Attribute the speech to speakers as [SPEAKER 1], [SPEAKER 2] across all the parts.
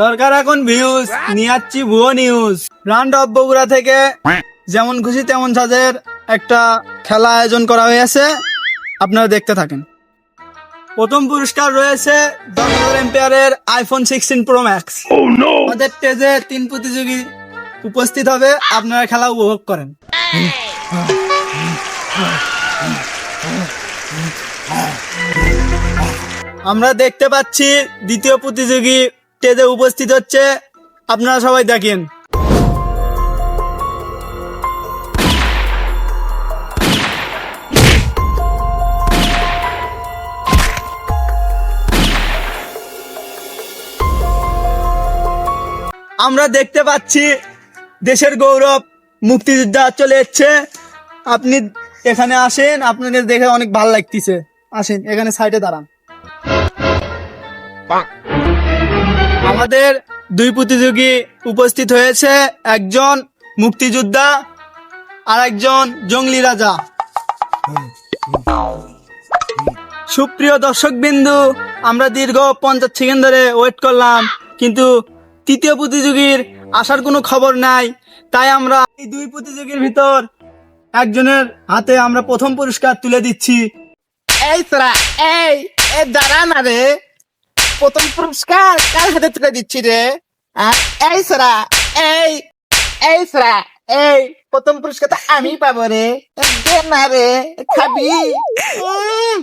[SPEAKER 1] দরকার এখন ভিউজ নিয়াচ্ছি ভুয়ো নিউজ ব্রান্ড অফ বগুড়া থেকে যেমন খুশি তেমন সাজের একটা খেলা আয়োজন করা হয়েছে আপনারা দেখতে থাকেন। প্রথম পুরস্কার রয়েছে দশ হাজার এম্পিয়ারের আইফোন সিক্সটিন প্রো ম্যাক্স আমাদের স্টেজে তিন প্রতিযোগী উপস্থিত হবে আপনারা খেলা উপভোগ করেন। আমরা দেখতে পাচ্ছি দ্বিতীয় প্রতিযোগী স্টেজে উপস্থিত হচ্ছে, আপনারা সবাই দেখেন। আমরা দেখতে পাচ্ছি, দেশের গৌরব মুক্তিযোদ্ধা চলে এসছে। আপনি এখানে আসেন আপনাকে দেখে অনেক ভালো লাগতেছে। আসেন, এখানে সাইডে দাঁড়ান। আমাদের দুই প্রতিযোগী উপস্থিত হয়েছে, একজন মুক্তিযোদ্ধা আর একজন জঙ্গলি রাজা। সুপ্রিয় দর্শক বিন্দু আমরা দীর্ঘ পঞ্চাশ সেকেন্ড ধরে ওয়েট করলাম, কিন্তু তৃতীয় প্রতিযোগীর আসার কোনো খবর নাই। তাই আমরা এই দুই প্রতিযোগীর ভিতর একজনের হাতে আমরা প্রথম পুরস্কার তুলে দিচ্ছি।
[SPEAKER 2] এই তোরা, এই এই দাঁড়া না রে। প্রথম পুরস্কার কার হাতে তুলে দিচ্ছি রে? এই সোরা এই এই সোরা এই প্রথম পুরস্কার আমি পাবো রে। না রে খাবি। উম,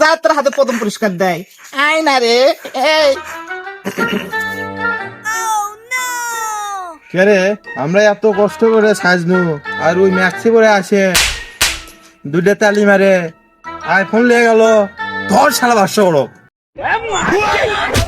[SPEAKER 2] যা তোর হাতে প্রথম পুরস্কার দেয়। আয় না রে এই।
[SPEAKER 3] কে আমরা এত কষ্ট করে সাজনু আর ওই ম্যাক্সি করে আসে দুইটা তালি মারে। আইফোন লেগে গেল। ধর সারা বাসা Yapma!